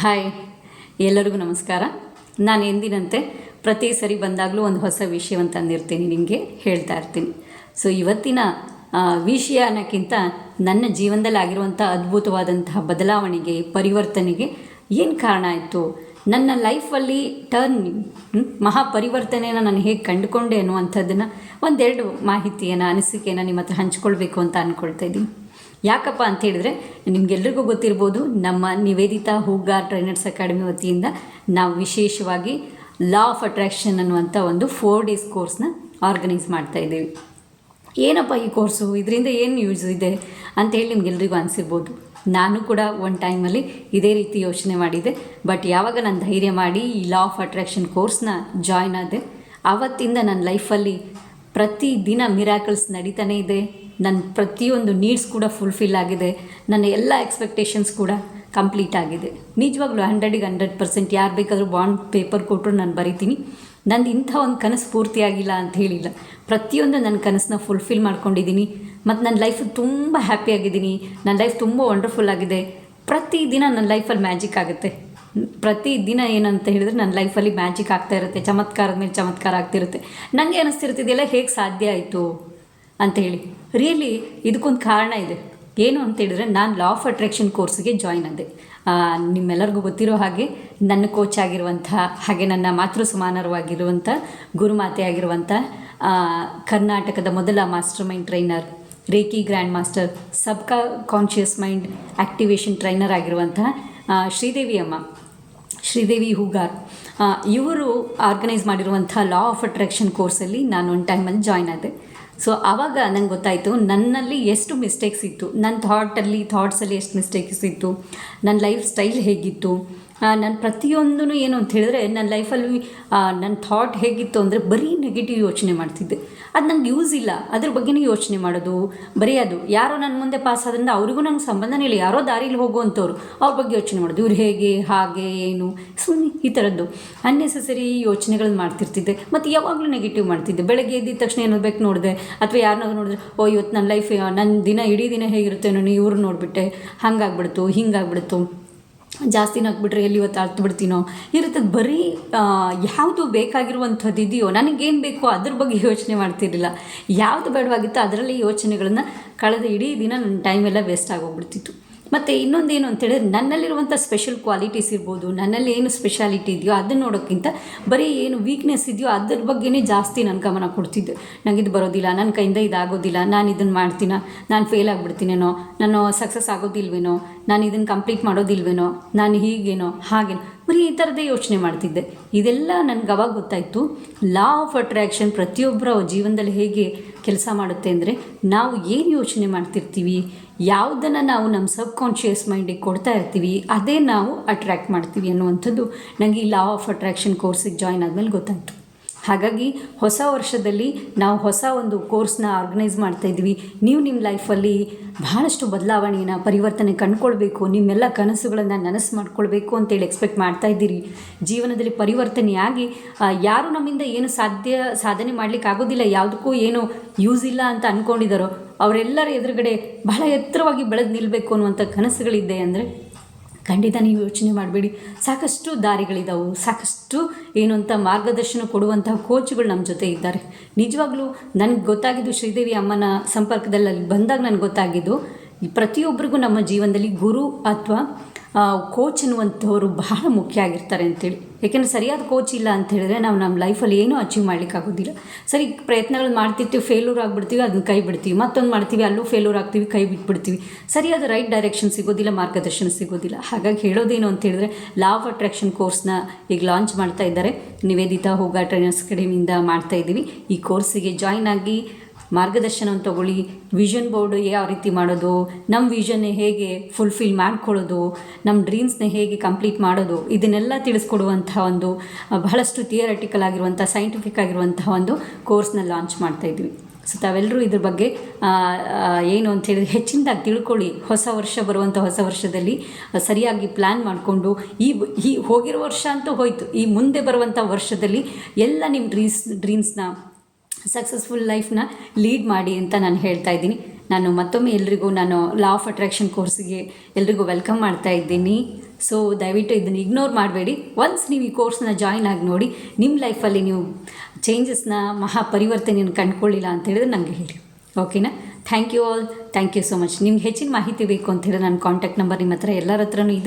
Hi, ಎಲ್ಲರಿಗೂ ನಮಸ್ಕಾರ. ನಾನು ಎಂದಿನಂತೆ ಪ್ರತಿ ಸರಿ ಬಂದಾಗಲೂ ಒಂದು ಹೊಸ ವಿಷಯವನ್ನು ತಂದಿರ್ತೀನಿ, ನಿಮಗೆ ಹೇಳ್ತಾ ಇರ್ತೀನಿ. ಸೊ ಇವತ್ತಿನ ವಿಷಯ ಅನ್ನೋಕ್ಕಿಂತ ನನ್ನ ಜೀವನದಲ್ಲಿ ಆಗಿರುವಂಥ ಅದ್ಭುತವಾದಂತಹ ಬದಲಾವಣೆಗೆ, ಪರಿವರ್ತನೆಗೆ ಏನು ಕಾರಣ ಆಯಿತು? ನನ್ನ ಲೈಫಲ್ಲಿ ಟರ್ನ್ ಮಹಾ ಪರಿವರ್ತನೆಯನ್ನು ನಾನು ಹೇಗೆ ಕಂಡುಕೊಂಡೆ ಅನ್ನುವಂಥದ್ದನ್ನು ಒಂದೆರಡು ಮಾಹಿತಿಯನ್ನು, ಅನಿಸಿಕೆಯನ್ನು ನಿಮ್ಮ ಹತ್ರ ಹಂಚ್ಕೊಳ್ಬೇಕು ಅಂತ ಅಂದ್ಕೊಳ್ತಾ ಇದ್ದೀನಿ. ಯಾಕಪ್ಪ ಅಂತ ಹೇಳಿದ್ರೆ, ನಿಮಗೆಲ್ರಿಗೂ ಗೊತ್ತಿರ್ಬೋದು, ನಮ್ಮ ನಿವೇದಿತಾ ಹೂಗಾರ್ ಟ್ರೈನರ್ಸ್ ಅಕಾಡೆಮಿ ವತಿಯಿಂದ ನಾವು ವಿಶೇಷವಾಗಿ ಲಾ ಆಫ್ ಅಟ್ರಾಕ್ಷನ್ ಅನ್ನುವಂಥ ಒಂದು ಫೋರ್ ಡೇಸ್ ಕೋರ್ಸ್ನ ಆರ್ಗನೈಸ್ ಮಾಡ್ತಾ ಇದ್ದೀವಿ. ಏನಪ್ಪ ಈ ಕೋರ್ಸು ಇದರಿಂದ ಏನು ಯೂಸ್ ಇದೆ ಅಂತೇಳಿ ನಿಮ್ಗೆಲ್ರಿಗೂ ಅನಿಸಿರ್ಬೋದು. ನಾನು ಕೂಡ ಒನ್ ಟೈಮಲ್ಲಿ ಇದೇ ರೀತಿ ಯೋಚನೆ ಮಾಡಿದೆ ಬಟ್ ಯಾವಾಗ ನಾನು ಧೈರ್ಯ ಮಾಡಿ ಈ ಲಾ ಆಫ್ ಅಟ್ರಾಕ್ಷನ್ ಕೋರ್ಸ್ನ ಜಾಯ್ನ್ ಆದೆ ಆವತ್ತಿಂದ ನನ್ನ ಲೈಫಲ್ಲಿ ಪ್ರತಿದಿನ ಮಿರಾಕಲ್ಸ್ ನಡೀತಾನೇ ಇದೆ. ನನ್ನ ಪ್ರತಿಯೊಂದು ನೀಡ್ಸ್ ಕೂಡ ಫುಲ್ಫಿಲ್ ಆಗಿದೆ. ನನ್ನ ಎಲ್ಲ ಎಕ್ಸ್ಪೆಕ್ಟೇಷನ್ಸ್ ಕೂಡ ಕಂಪ್ಲೀಟ್ ಆಗಿದೆ. ನಿಜವಾಗ್ಲೂ ಹಂಡ್ರೆಡಿಗೆ ಹಂಡ್ರೆಡ್ ಪರ್ಸೆಂಟ್ ಯಾರು ಬೇಕಾದರೂ ಬಾಂಡ್ ಪೇಪರ್ ಕೊಟ್ಟರು ನಾನು ಬರಿತೀನಿ. ನಂದು ಇಂಥ ಒಂದು ಕನಸು ಪೂರ್ತಿಯಾಗಿಲ್ಲ ಅಂತ ಹೇಳಿಲ್ಲ. ಪ್ರತಿಯೊಂದು ನನ್ನ ಕನಸನ್ನ ಫುಲ್ಫಿಲ್ ಮಾಡ್ಕೊಂಡಿದ್ದೀನಿ. ಮತ್ತು ನನ್ನ ಲೈಫ್ ತುಂಬ ಹ್ಯಾಪಿಯಾಗಿದ್ದೀನಿ ನನ್ನ ಲೈಫ್ ತುಂಬ ವಂಡರ್ಫುಲ್ ಆಗಿದೆ. ಪ್ರತಿ ದಿನ ನನ್ನ ಲೈಫಲ್ಲಿ ಮ್ಯಾಜಿಕ್ ಆಗುತ್ತೆ. ಪ್ರತಿ ದಿನ ಏನಂತ ಹೇಳಿದ್ರೆ ನನ್ನ ಲೈಫಲ್ಲಿ ಮ್ಯಾಜಿಕ್ ಆಗ್ತಾ ಇರುತ್ತೆ. ಚಮತ್ಕಾರದ ಮೇಲೆ ಚಮತ್ಕಾರ ಆಗ್ತಿರುತ್ತೆ. ನನಗೆ ಅನಿಸ್ತಿರ್ತಿದೆಯಲ್ಲ ಹೇಗೆ ಸಾಧ್ಯ ಆಯಿತು? ಅಂತ ಹೇಳಿ ರಿಯಲಿ ಇದಕ್ಕೊಂದು ಕಾರಣ ಇದೆ. ಏನು ಅಂತ ಹೇಳಿದ್ರೆ, ನಾನು ಲಾ ಆಫ್ ಅಟ್ರಾಕ್ಷನ್ ಕೋರ್ಸ್ಗೆ ಜಾಯ್ನ್ ಆದೆ ನಿಮ್ಮೆಲ್ಲರಿಗೂ ಗೊತ್ತಿರೋ ಹಾಗೆ, ನನ್ನ ಕೋಚ್ ಆಗಿರುವಂಥ, ಹಾಗೆ ನನ್ನ ಮಾತೃ ಸಮಾನರವಾಗಿರುವಂಥ, ಗುರುಮಾತೆ ಆಗಿರುವಂಥ ಕರ್ನಾಟಕದ ಮೊದಲ master mind trainer reiki grand master subconscious mind activation trainer ಆಗಿರುವಂಥ ಶ್ರೀದೇವಿ ಅಮ್ಮ, ಶ್ರೀದೇವಿ ಹೂಗಾರ್. ಇವರು ಆರ್ಗನೈಸ್ ಮಾಡಿರುವಂಥ ಲಾ ಆಫ್ ಅಟ್ರಾಕ್ಷನ್ ಕೋರ್ಸಲ್ಲಿ ನಾನು ಒಂದು ಟೈಮಲ್ಲಿ ಜಾಯ್ನ್ ಆದೆ. ಸೊ ಆವಾಗ ನಂಗೆ ಗೊತ್ತಾಯಿತು, ನನ್ನಲ್ಲಿ ಎಷ್ಟು ಮಿಸ್ಟೇಕ್ಸ್ ಇತ್ತು. ನನ್ನ ಥಾಟಲ್ಲಿ ಥಾಟ್ಸಲ್ಲಿ ಎಷ್ಟು ಮಿಸ್ಟೇಕ್ಸ್ ಇತ್ತು. ನನ್ನ ಲೈಫ್ ಸ್ಟೈಲ್ ಹೇಗಿತ್ತು. ನನ್ನ ಪ್ರತಿಯೊಂದೂ ಏನು ಅಂತ ಹೇಳಿದ್ರೆ ನನ್ನ ಲೈಫಲ್ಲಿ ನನ್ನ ಥಾಟ್ ಹೇಗಿತ್ತು ಅಂದರೆ ಬರೀ ನೆಗೆಟಿವ್ ಯೋಚನೆ ಮಾಡ್ತಿದ್ದೆ. ಅದು ನಂಗೆ ಯೂಸ್ ಇಲ್ಲ. ಅದ್ರ ಬಗ್ಗೆನೇ ಯೋಚನೆ ಮಾಡೋದು ಬರೀ ಅದು ಯಾರೋ ನನ್ನ ಮುಂದೆ ಪಾಸ್ ಆದ್ರಿಂದ ಅವರಿಗೂ ನಂಗೆ ಸಂಬಂಧನೇ ಇಲ್ಲ. ಯಾರೋ ದಾರಿಲಿ ಹೋಗುವಂಥವ್ರು ಅವ್ರ ಬಗ್ಗೆ ಯೋಚನೆ ಮಾಡೋದು. ಇವ್ರು ಹೇಗೆ, ಹಾಗೆ, ಏನು ಸುಮ್ಮನೆ ಈ ಥರದ್ದು. ಅನ್ನೆಸೆಸರಿ ಯೋಚನೆಗಳನ್ನ ಮಾಡ್ತಿರ್ತಿದ್ದೆ. ಮತ್ತು ಯಾವಾಗಲೂ ನೆಗೆಟಿವ್ ಮಾಡ್ತಿದ್ದೆ. ಬೆಳಗ್ಗೆ ಎದ್ದಿದ ತಕ್ಷಣ ಏನೋ ಬೇಕು ನೋಡಿದೆ. ಅಥವಾ ಯಾರನ್ನಾಗ ನೋಡಿದ್ರೆ, ಓ ಇವತ್ತು ನನ್ನ ಲೈಫ್ ನನ್ನ ದಿನ, ಇಡೀ ದಿನ ಹೇಗಿರುತ್ತೆ ನಾನು ಇವ್ರು ನೋಡಿಬಿಟ್ಟೆ. ಹಂಗಾಗ್ಬಿಡ್ತು, ಹಿಂಗಾಗ್ಬಿಡ್ತು. ಜಾಸ್ತಿ ನಗ್ಬಿಟ್ರೆ ಎಲ್ಲಿ ಇವತ್ತು ಅರ್ಥ ಬಿಡ್ತೀನೋ? ಇರುತ್ತೆ ಬರೀ ಯಾವುದು ಬೇಕಾಗಿರುವಂಥದ್ದು ಇದೆಯೋ, ನನಗೇನು ಬೇಕೋ ಅದ್ರ ಬಗ್ಗೆ ಯೋಚನೆ ಮಾಡ್ತಿರಲಿಲ್ಲ. ಯಾವುದು ಬೇಡವಾಗಿತ್ತು ಅದರಲ್ಲಿ ಯೋಚನೆಗಳನ್ನು ಕಳೆದ ಇಡೀ ದಿನ ನನ್ನ ಟೈಮೆಲ್ಲ ವೇಸ್ಟ್ ಆಗೋಗ್ಬಿಡ್ತಿತ್ತು. ಮತ್ತು ಇನ್ನೊಂದೇನು ಅಂತೇಳಿದ್ರೆ ನನ್ನಲ್ಲಿರುವಂಥ ಸ್ಪೆಷಲ್ ಕ್ವಾಲಿಟೀಸ್ ಇರ್ಬೋದು, ನನ್ನಲ್ಲಿ ಏನು ಸ್ಪೆಷಾಲಿಟಿ ಇದೆಯೋ ಅದನ್ನು ನೋಡೋಕ್ಕಿಂತ ಬರೀ ಏನು ವೀಕ್ನೆಸ್ ಇದೆಯೋ ಅದ್ರ ಬಗ್ಗೆನೇ ಜಾಸ್ತಿ ನಾನು ಗಮನ ಕೊಡ್ತಿದ್ದೆ. ನನಗೆ ಇದು ಬರೋದಿಲ್ಲ ನನ್ನ ಕೈಯಿಂದ ಇದಾಗೋದಿಲ್ಲ, ನಾನು ಇದನ್ನು ಮಾಡ್ತೀನ, ನಾನು ಫೇಲ್ ಆಗಿಬಿಡ್ತೀನೇನೋ ನಾನು ಸಕ್ಸಸ್ ಆಗೋದಿಲ್ವೇನೋ, ನಾನು ಇದನ್ನು ಕಂಪ್ಲೀಟ್ ಮಾಡೋದಿಲ್ವೇನೋ, ನಾನು ಹೀಗೇನೋ, ಹಾಗೇನೋ. ಬರೀ ಈ ಥರದೇ ಯೋಚನೆ ಮಾಡ್ತಿದ್ದೆ. ಇದೆಲ್ಲ ನನಗೆ ಅವಾಗ ಗೊತ್ತಾಯಿತು. ಲಾ ಆಫ್ ಅಟ್ರ್ಯಾಕ್ಷನ್ ಪ್ರತಿಯೊಬ್ಬರ ಜೀವನದಲ್ಲಿ ಹೇಗೆ ಕೆಲಸ ಮಾಡುತ್ತೆ ಅಂದರೆ, ನಾವು ಏನು ಯೋಚನೆ ಮಾಡ್ತಿರ್ತೀವಿ, ಯಾವುದನ್ನು ನಾವು ನಮ್ಮ ಸಬ್ ಕಾನ್ಷಿಯಸ್ ಮೈಂಡಿಗೆ ಕೊಡ್ತಾ ಇರ್ತೀವಿ, ಅದೇ ನಾವು ಅಟ್ರ್ಯಾಕ್ಟ್ ಮಾಡ್ತೀವಿ ಅನ್ನುವಂಥದ್ದು ನನಗೆ ಈ ಲಾ ಆಫ್ ಅಟ್ರ್ಯಾಕ್ಷನ್ ಕೋರ್ಸಿಗೆ ಜಾಯ್ನ್ ಆದಮೇಲೆ ಗೊತ್ತಾಯಿತು. ಹಾಗಾಗಿ ಹೊಸ ವರ್ಷದಲ್ಲಿ ನಾವು ಹೊಸ ಒಂದು ಕೋರ್ಸ್ನ ಆರ್ಗನೈಸ್ ಮಾಡ್ತಾ ಇದ್ವಿ. ನೀವು ನಿಮ್ಮ ಲೈಫಲ್ಲಿ ಬಹಳಷ್ಟು ಬದಲಾವಣೆಯನ್ನು, ಪರಿವರ್ತನೆ ಕಂಡುಕೊಳ್ಬೇಕು, ನಿಮ್ಮೆಲ್ಲ ಕನಸುಗಳನ್ನು ನನಸು ಮಾಡ್ಕೊಳ್ಬೇಕು ಅಂತೇಳಿ ಎಕ್ಸ್ಪೆಕ್ಟ್ ಮಾಡ್ತಾ ಇದ್ದೀರಿ. ಜೀವನದಲ್ಲಿ ಪರಿವರ್ತನೆಯಾಗಿ ಯಾರು ನಮ್ಮಿಂದ ಏನು ಸಾಧ್ಯ, ಸಾಧನೆ ಮಾಡಲಿಕ್ಕೆ ಆಗೋದಿಲ್ಲ, ಯಾವುದಕ್ಕೂ ಏನು ಯೂಸ್ ಇಲ್ಲ ಅಂತ ಅಂದ್ಕೊಂಡಿದ್ದಾರೋ ಅವರೆಲ್ಲರ ಎದುರುಗಡೆ ಬಹಳ ಎತ್ತರವಾಗಿ ಬೆಳೆದು ನಿಲ್ಲಬೇಕು ಅನ್ನುವಂಥ ಕನಸುಗಳಿದೆ ಅಂದರೆ ಖಂಡಿತ ನೀವು ಯೋಚನೆ ಮಾಡಬೇಡಿ. ಸಾಕಷ್ಟು ದಾರಿಗಳಿದ್ದಾವೆ ಸಾಕಷ್ಟು ಏನು ಅಂತ ಮಾರ್ಗದರ್ಶನ ಕೊಡುವಂತಹ ಕೋಚ್ಗಳು ನಮ್ಮ ಜೊತೆ ಇದ್ದಾರೆ. ನಿಜವಾಗ್ಲೂ ನನಗೆ ಗೊತ್ತಾಗಿದ್ದು ಶ್ರೀದೇವಿ ಅಮ್ಮನ ಸಂಪರ್ಕದಲ್ಲಿ ಬಂದಾಗ ನನಗೆ ಗೊತ್ತಾಗಿದ್ದು ಪ್ರತಿಯೊಬ್ಬರಿಗೂ ನಮ್ಮ ಜೀವನದಲ್ಲಿ ಗುರು ಅಥವಾ ಕೋಚ್ ಅನ್ನುವಂಥವ್ರು ಬಹಳ ಮುಖ್ಯ ಆಗಿರ್ತಾರೆ ಅಂತೇಳಿ. ಯಾಕೆಂದರೆ ಸರಿಯಾದ ಕೋಚ್ ಇಲ್ಲ ಅಂತ ಹೇಳಿದ್ರೆ ನಾವು ನಮ್ಮ ಲೈಫಲ್ಲಿ ಏನೂ ಅಚೀವ್ ಮಾಡಲಿಕ್ಕಾಗೋದಿಲ್ಲ ಸರಿ, ಪ್ರಯತ್ನಗಳು ಮಾಡ್ತಿರ್ತೀವಿ ಫೇಲ್ಯೂರ್ ಆಗಿಬಿಡ್ತೀವಿ, ಅದನ್ನ ಕೈ ಬಿಡ್ತೀವಿ. ಮತ್ತೊಂದು ಮಾಡ್ತೀವಿ, ಅಲ್ಲೂ ಫೇಲ್ಯೂರ್ ಆಗ್ತೀವಿ, ಕೈ ಬಿಟ್ಬಿಡ್ತೀವಿ. ಸರಿಯಾದ ರೈಟ್ ಡೈರೆಕ್ಷನ್ ಸಿಗೋದಿಲ್ಲ, ಮಾರ್ಗದರ್ಶನ ಸಿಗೋದಿಲ್ಲ. ಹಾಗಾಗಿ ಹೇಳೋದೇನು ಅಂತ ಹೇಳಿದ್ರೆ ಲಾ ಆಫ್ ಅಟ್ರಾಕ್ಷನ್ ಕೋರ್ಸ್ನ ಈಗ ಲಾಂಚ್ ಮಾಡ್ತಾ ಇದ್ದಾರೆ. ನಿವೇದಿತಾ ಹೋಗಾ ಟ್ರೈನರ್ಸ್ ಕಡೆಯಿಂದ ಮಾಡ್ತಾ ಇದ್ದೀವಿ. ಈ ಕೋರ್ಸಿಗೆ ಜಾಯ್ನ್ ಆಗಿ ಮಾರ್ಗದರ್ಶನವನ್ನು ತಗೊಳ್ಳಿ. ವಿಷನ್ ಬೋರ್ಡ್ ಯಾವ ರೀತಿ ಮಾಡೋದು? ನಮ್ಮ ವಿಷನ್ನ ಹೇಗೆ ಫುಲ್ಫಿಲ್ ಮಾಡ್ಕೊಳ್ಳೋದು? ನಮ್ಮ ಡ್ರೀಮ್ಸ್ನ ಹೇಗೆ ಕಂಪ್ಲೀಟ್ ಮಾಡೋದು? ಇದನ್ನೆಲ್ಲ ತಿಳಿಸ್ಕೊಡುವಂಥ ಒಂದು ಬಹಳಷ್ಟು ಥಿಯರಟಿಕಲ್ ಆಗಿರುವಂಥ ಸೈಂಟಿಫಿಕ್ ಆಗಿರುವಂಥ ಒಂದು ಕೋರ್ಸ್ನ ಲಾಂಚ್ ಮಾಡ್ತಾ ಇದ್ವಿ. ಸೊ ತಾವೆಲ್ಲರೂ ಇದ್ರ ಬಗ್ಗೆ ಏನು ಅಂತ ಹೇಳಿದ್ರೆ ಹೆಚ್ಚಿನದಾಗಿ ತಿಳ್ಕೊಳ್ಳಿ. ಹೊಸ ವರ್ಷ ಬರುವಂಥ ಹೊಸ ವರ್ಷದಲ್ಲಿ ಸರಿಯಾಗಿ ಪ್ಲ್ಯಾನ್ ಮಾಡಿಕೊಂಡು, ಈ ಈ ಹೋಗಿರೋ ವರ್ಷ ಅಂತೂ ಹೋಯಿತು. ಈ ಮುಂದೆ ಬರುವಂಥ ವರ್ಷದಲ್ಲಿ ಎಲ್ಲ ನಿಮ್ಮ ಡ್ರೀಮ್ಸ್ ಡ್ರೀಮ್ಸ್ನ ಸಕ್ಸಸ್ಫುಲ್ ಲೈಫ್ನ ಲೀಡ್ ಮಾಡಿ ಅಂತ ನಾನು ಹೇಳ್ತಾ ಇದ್ದೀನಿ. ನಾನು ಮತ್ತೊಮ್ಮೆ ಎಲ್ರಿಗೂ ನಾನು ಲಾ ಆಫ್ ಅಟ್ರಾಕ್ಷನ್ ಕೋರ್ಸಿಗೆ ಎಲ್ರಿಗೂ ವೆಲ್ಕಮ್ ಮಾಡ್ತಾ ಇದ್ದೀನಿ. ಸೊ ದಯವಿಟ್ಟು ಇದನ್ನು ಇಗ್ನೋರ್ ಮಾಡಬೇಡಿ. ಒನ್ಸ್ ನೀವು ಈ ಕೋರ್ಸ್ನ ಜಾಯ್ನ್ ಆಗಿ ನೋಡಿ ನಿಮ್ಮ ಲೈಫಲ್ಲಿ ನೀವು ಚೇಂಜಸ್ನ ಮಹಾ ಪರಿವರ್ತನೆಯನ್ನು ಕಂಡುಕೊಳ್ಳಿಲ್ಲ ಅಂತ ಹೇಳಿದ್ರೆ ನನಗೆ ಹೇಳಿ. ಓಕೆನಾ thank you all thank you so much ನಿಮ್ಗೆ ಹೆಚ್ಚಿನ ಮಾಹಿತಿ ಬೇಕು ಅಂತ ಹೇಳಿದ್ರೆ ನನ್ನ ಕಾಂಟ್ಯಾಕ್ಟ್ ನಂಬರ್ ನಿಮ್ಮ ಹತ್ರ ಎಲ್ಲರ ಹತ್ರನೂ ಇದೆ.